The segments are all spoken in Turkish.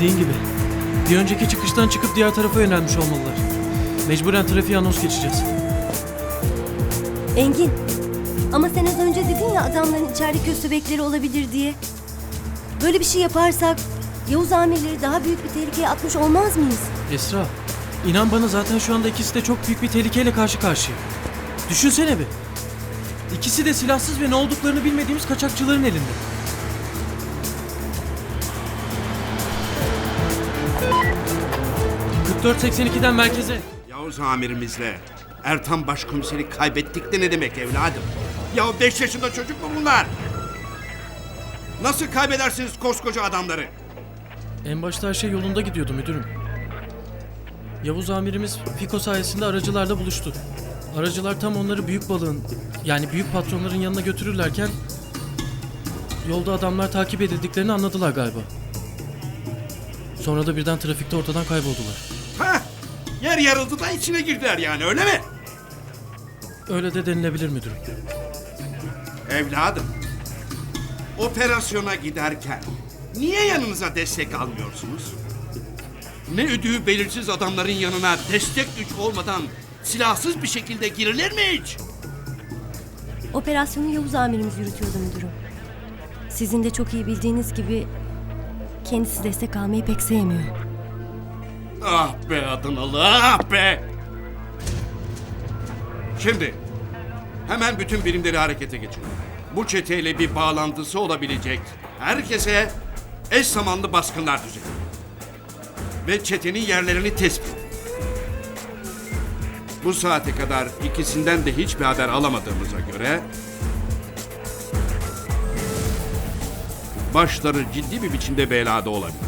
Dediğin gibi. Bir önceki çıkıştan çıkıp diğer tarafa yönelmiş olmalılar. Mecburen trafiğe anons geçeceğiz. Engin. Ama sen az önce dedin ya adamların içeride köstebekleri olabilir diye. Böyle bir şey yaparsak Yavuz amirleri daha büyük bir tehlikeye atmış olmaz mıyız? Esra, inan bana zaten şu anda ikisi de çok büyük bir tehlikeyle karşı karşıya. Düşünsene bir. İkisi de silahsız ve ne olduklarını bilmediğimiz kaçakçıların elinde. ...4482'den merkeze. Yavuz amirimizle Ertan başkomiseri kaybettik de ne demek evladım? Ya beş yaşında çocuk mu bunlar? Nasıl kaybedersiniz koskoca adamları? En başta her şey yolunda gidiyordu müdürüm. Yavuz amirimiz Fiko sayesinde aracılarla buluştu. Aracılar tam onları büyük balığın yani büyük patronların yanına götürürlerken yolda adamlar takip edildiklerini anladılar galiba. Sonra da birden trafikte ortadan kayboldular. Yer yarıldı da içine girdiler yani öyle mi? Öyle de denilebilir müdürüm. Evladım, operasyona giderken niye yanınıza destek almıyorsunuz? Ne ödüğü belirsiz adamların yanına destek güç olmadan silahsız bir şekilde girilir mi hiç? Operasyonu Yavuz amirimiz yürütüyordu müdürüm. Sizin de çok iyi bildiğiniz gibi kendisi destek almayı pek sevmiyor. Ah be Adanalı ah be! Şimdi hemen bütün birimleri harekete geçirin. Bu çeteyle bir bağlantısı olabilecek herkese eş zamanlı baskınlar düzenleyin. Ve çetenin yerlerini tespit. Bu saate kadar ikisinden de hiçbir haber alamadığımıza göre başları ciddi bir biçimde belada olabilir.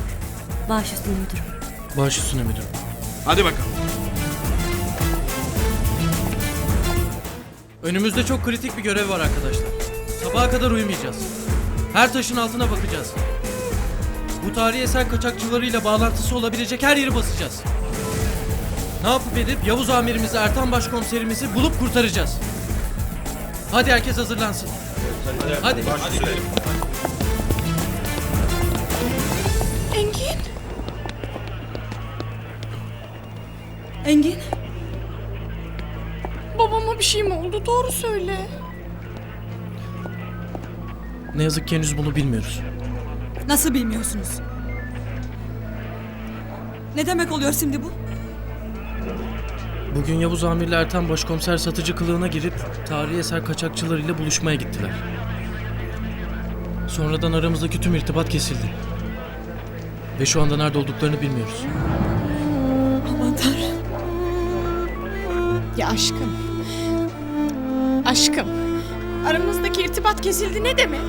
Baş üstüne müdürüm. Baş üstüne müdürüm. Hadi bakalım. Önümüzde çok kritik bir görev var arkadaşlar. Sabaha kadar uyumayacağız. Her taşın altına bakacağız. Bu tarihi eser kaçakçılarıyla bağlantısı olabilecek her yeri basacağız. Ne yapıp edip Yavuz amirimizi, Ertan başkomiserimizi bulup kurtaracağız. Hadi herkes hazırlansın. Hadi. Engin. Engin. Babama bir şey mi oldu? Doğru söyle. Ne yazık ki henüz bunu bilmiyoruz. Nasıl bilmiyorsunuz? Ne demek oluyor şimdi bu? Bugün Yavuz amirle Ertan başkomiser satıcı kılığına girip tarihi eser kaçakçılarıyla buluşmaya gittiler. Sonradan aramızdaki tüm irtibat kesildi. Ve şu anda nerede olduklarını bilmiyoruz. Aman tanrım. Ya aşkım. Aşkım. Aramızdaki irtibat kesildi ne demek?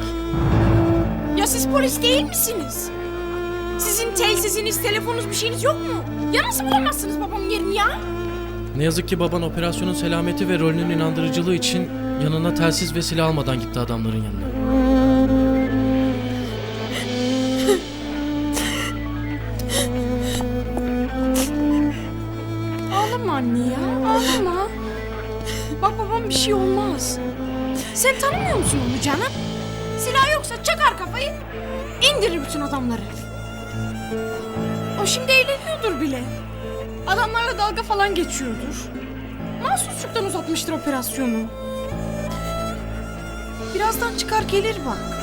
Ya siz polis değil misiniz? Sizin telsiziniz, telefonunuz bir şeyiniz yok mu? Ya nasıl bulamazsınız babamın yerini ya? Ne yazık ki baban operasyonun selameti ve rolünün inandırıcılığı için yanına telsiz ve silah almadan gitti adamların yanına. Ağlama. Bak babam bir şey olmaz. Sen tanımıyor musun onu canım? Silah yoksa çakar kafayı, indirir bütün adamları. O şimdi eğleniyordur bile. Adamlarla dalga falan geçiyordur. Mahsusçuktan uzatmıştır operasyonu. Birazdan çıkar gelir bak.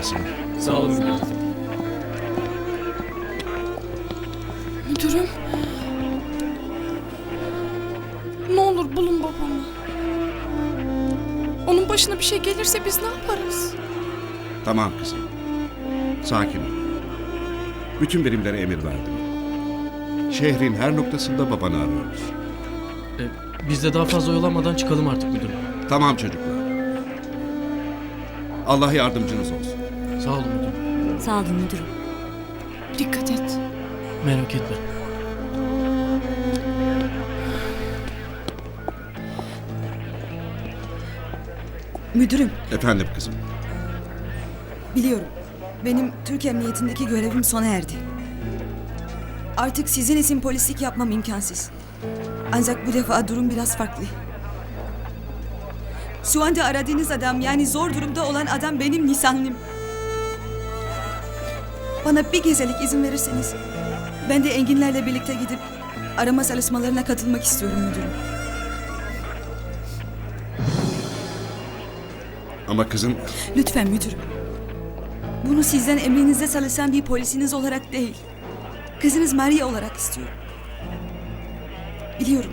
Gelsin. Sağ olun. Müdürüm. Ne olur bulun babamı. Onun başına bir şey gelirse biz ne yaparız? Tamam kızım. Sakin ol. Bütün birimlere emir verdim. Şehrin her noktasında babanı arıyoruz. E, biz de daha fazla oyalanmadan çıkalım artık müdürüm. Tamam çocuklar. Allah yardımcınız olsun. Sağ olun müdürüm. Sağ olun müdürüm. Dikkat et. Merak etme. Müdürüm, Efendim kızım. biliyorum. Benim Türk Emniyetindeki görevim sona erdi. Artık sizin için polislik yapmam imkansız. Ancak bu defa durum biraz farklı. Şu anda aradığınız adam yani zor durumda olan adam benim nisanlım. Bana bir gezelik izin verirseniz ben de Enginlerle birlikte gidip arama çalışmalarına katılmak istiyorum müdürüm. Ama kızım Lütfen müdürüm. Bunu sizden emrinizde çalışan bir polisiniz olarak değil. Kızınız Maria olarak istiyorum. Biliyorum.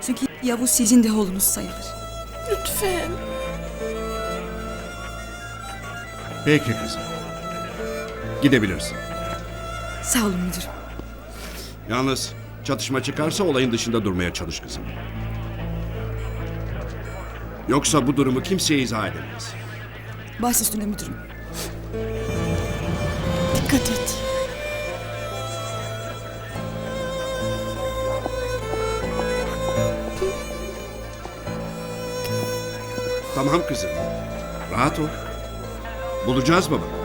Çünkü Yavuz sizin de oğlunuz sayılır. Lütfen. peki kızım. Gidebilirsin. Sağ olun müdürüm. Yalnız çatışma çıkarsa olayın dışında durmaya çalış kızım. Yoksa bu durumu kimseye izah edemeyiz. Baş üstüne müdürüm. Dikkat et. Tamam kızım. Rahat ol. Bulacağız baba.